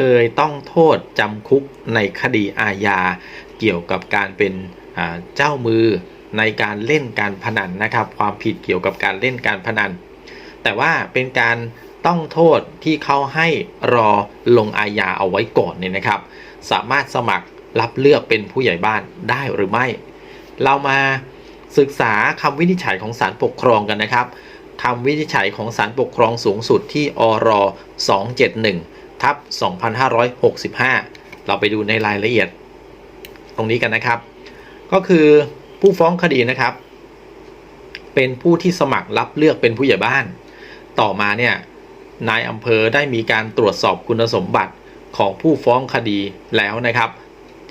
คยต้องโทษจำคุกในคดีอาญา เกี่ยวกับการเป็นเจ้ามือในการเล่นการพนันนะครับ ความผิดเกี่ยวกับการเล่นการพนัน แต่ว่าเป็นการต้องโทษที่เขาให้รอลงอาญาเอาไว้ก่อนเนี่ยนะครับ สามารถสมัครรับเลือกเป็นผู้ใหญ่บ้านได้หรือไม่ เรามาศึกษาคำวินิจฉัยของศาลปกครองกันนะครับคำวินิจฉัยของศาลปกครองสูงสุดที่อร271 ทับ2565 เราไปดูในรายละเอียดตรงนี้กันนะครับ ก็คือผู้ฟ้องคดีนะครับ เป็นผู้ที่สมัครรับเลือกเป็นผู้ใหญ่บ้าน ต่อมาเนี่ยนายอำเภอได้มีการตรวจสอบคุณสมบัติของผู้ฟ้องคดีแล้วนะครับ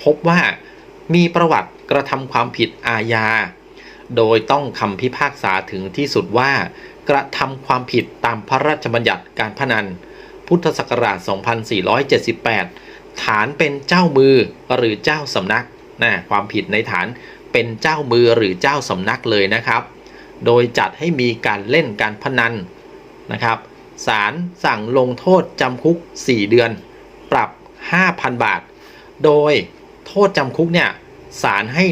พบว่ามีประวัติกระทำความผิดอาญา โดยต้องคำพิพากษาถึงที่สุดว่ากระทำความผิดตามพระราชบัญญัติการพนัน พุทธศักราช 2478 ฐานเป็นเจ้ามือหรือเจ้าสำนักนะความผิดในฐานเป็นเจ้ามือหรือเจ้าสำนักเลยนะครับ โดยจัดให้มีการเล่นการพนันนะครับศาลสั่งลงโทษจำคุก 4 เดือน ปรับ 5,000 บาท โดยโทษจำคุกเนี่ยศาลให้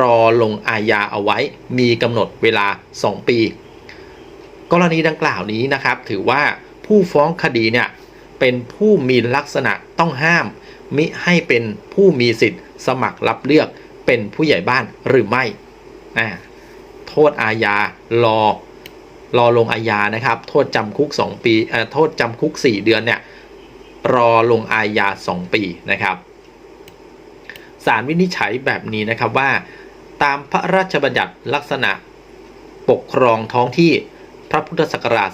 รอลงอาญาเอาไว้ มีกำหนดเวลา 2 ปี กรณีดังกล่าวนี้นะครับ ถือว่าผู้ฟ้องคดีเนี่ย เป็นผู้มีลักษณะต้องห้าม มิให้เป็นผู้มีสิทธิ์ สมัครรับเลือกเป็นผู้ใหญ่บ้านหรือไม่โทษอาญารอรอลงอาญานะครับ โทษจำคุก 2 ปีโทษจำคุก 4 เดือนเนี่ยรอลงอาญา 2 ปีนะครับศาลวินิจฉัยแบบนี้นะครับว่า ตามพระราชบัญญัติลักษณะปกครองท้องที่พระพุทธศักราช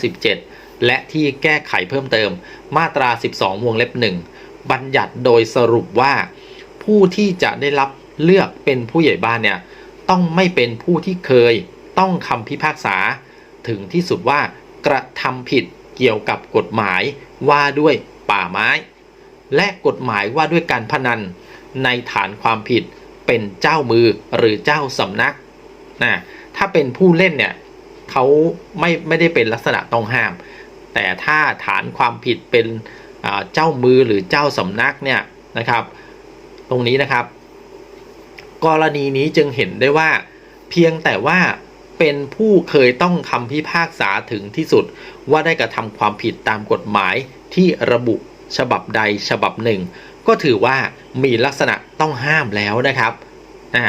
2457 และที่แก้ไขเพิ่มเติม มาตรา 12 วงเล็บ 1 บัญญัติโดยสรุปว่า ผู้ที่จะได้รับเลือกเป็นผู้ใหญ่บ้านเนี่ยต้องไม่เป็นผู้ที่เคยต้องคำพิพากษา ถึงที่สุดว่ากระทำผิดเกี่ยวกับกฎหมายว่าด้วยป่าไม้ และกฎหมายว่าด้วยการพนัน ในฐานความผิดเป็นเจ้ามือหรือเจ้าสำนักนะถ้าเป็นผู้เล่นเนี่ยเขาไม่ไม่ได้เป็นลักษณะต้องห้าม แต่ถ้าฐานความผิดเป็นเจ้ามือหรือเจ้าสำนักเนี่ยนะครับ ตรงนี้นะครับ กรณีนี้จึงเห็นได้ว่า เพียงแต่ว่าเป็นผู้เคยต้องคำพิพากษาถึงที่สุดว่าได้กระทำความผิดตามกฎหมายที่ระบุฉบับใดฉบับหนึ่ง ก็ถือว่ามีลักษณะต้องห้ามแล้วนะครับอ่า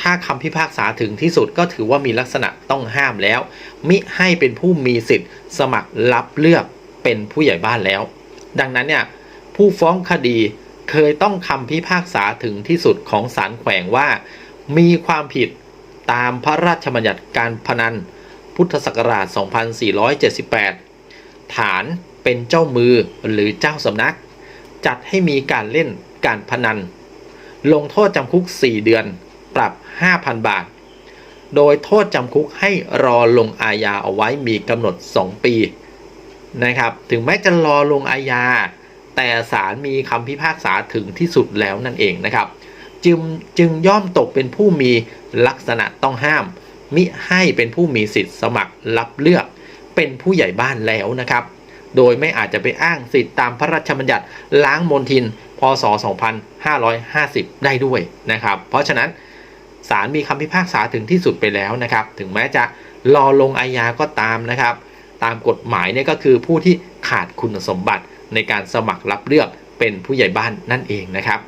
ถ้าคำพิพากษาถึงที่สุดก็ถือว่ามีลักษณะต้องห้ามแล้ว มิให้เป็นผู้มีสิทธิ์ สมัครรับเลือกเป็นผู้ใหญ่บ้านแล้ว ดังนั้นเนี่ยผู้ฟ้องคดีเคยต้องคำพิพากษาถึงที่สุดของศาลแขวงว่า มีความผิดตามพระราชบัญญัติการพนัน พุทธศักราช 2478 ฐานเป็นเจ้ามือหรือเจ้าสำนัก จัดให้มีการเล่นการพนัน ลงโทษจำคุก 4 เดือน ปรับ 5,000 บาท โดยโทษจำคุกให้รอลงอาญาเอาไว้มีกำหนด 2 ปีนะครับ ถึงแม้จะรอลงอาญา แต่ศาลมีคำพิพากษาถึงที่สุดแล้วนั่นเองนะครับ จึงจึงย่อมตกเป็นผู้มีลักษณะต้องห้าม มิให้เป็นผู้มีสิทธิ์สมัครรับเลือก เป็นผู้ใหญ่บ้านแล้วนะครับ โดยไม่อาจจะไปอ้างสิทธิ์ตามพระราชบัญญัติล้างมลทิน พศ 2550 ได้ด้วยนะครับ เพราะฉะนั้น ศาลมีคำพิพากษาถึงที่สุดไปแล้วนะครับ ถึงแม้จะรอลงอาญาก็ตามนะครับ ตามกฎหมายเนี่ยก็คือผู้ที่ขาดคุณสมบัติในการสมัครรับเลือกเป็นผู้ใหญ่บ้านนั่นเองนะครับ